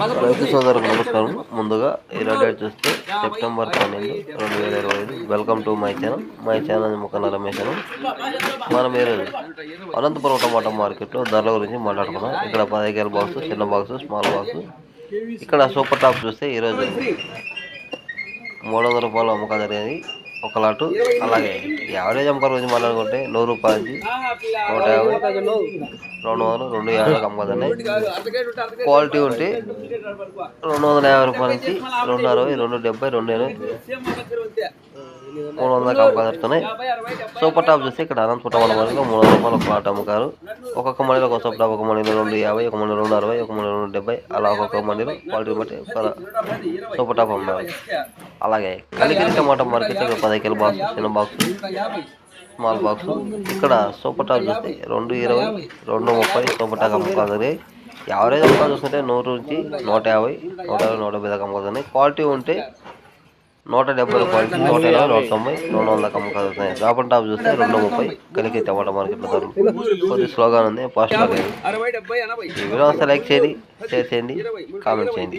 రైతు సోదరులకు నమస్కారం. ముందుగా ఈరోజు డేట్ చూస్తే సెప్టెంబర్ పన్నెండు రెండు వేల ఇరవై ఐదు. Welcome to my channel my channel ముఖంలో రమేష్ మనం ఈరోజు అనంతపురం టమాటా మార్కెట్లో ధరల గురించి మాట్లాడుకున్నాం ఇక్కడ పదిహేను బాక్స్ చిన్న బాక్స్ స్మాల్ బాక్స్. ఇక్కడ సూపర్ టాప్ చూస్తే ఈరోజు మూడు వందల రూపాయలు అమ్మకం జరిగేది. ఒక లాటు అలాగే యావరేజ్ అమ్మకాల గురించి మాట్లాడుకుంటే నూరు రూపాయలకి నూట యాభై రెండు వందలు రెండు యాభై అమ్మకదండి క్వాలిటీ ఉంటే రెండు వందల యాభై రూపాయలకి రెండు అరవై రెండు డెబ్బై రెండు ఎనభై. మూడు వందల అమ్మకాలుతున్నాయి సూపర్ టాప్ చూస్తే ఇక్కడ అనంతపురం వాళ్ళ వరకు మూడు వందల రూపాయలు ఒక ప్లాట్ అమ్ముతారు. ఒక్కొక్క మనీలో ఒక సూపర్ టాప్ ఒక మనీలో రెండు యాభై ఒక మనీలో రెండు అరవై ఒక మనీలో రెండు డెబ్బై అలా ఒక్కొక్క మనీలో క్వాలిటీ బట్టి సూపర్ టాప్ అమ్మారు అలాగే కలిగిరి టమాటా మార్కెట్ ఇక్కడ పది కిలో బాక్స్ చిన్న బాక్స్ స్మాల్ బాక్స్. ఇక్కడ సూపర్ టాప్ చూస్తే రెండు ఇరవై రెండు ముప్పై సూపర్ టాప్ అమ్ముకోవాలి యావరేజ్ అమ్మకాలు చూస్తుంటే నూరు నుంచి నూట యాభై నూట యాభై నూట డెబ్బై దాకా అమ్ముకోతుంది క్వాలిటీ ఉంటే నూట డెబ్బై క్వాలిటీ నూట ఇరవై నూట తొంభై రెండు వందల అమ్మకాలుతున్నాయి జాపన్ టాప్ చూస్తే రెండు ముప్పై కలిగి టమాటా మార్కెట్లో ధరలు కొద్ది స్లోగా ఉంది ఫాస్ట్గా లేదు. ఈ వీడియో లైక్ చేయండి షేర్ చేయండి కామెంట్ చేయండి.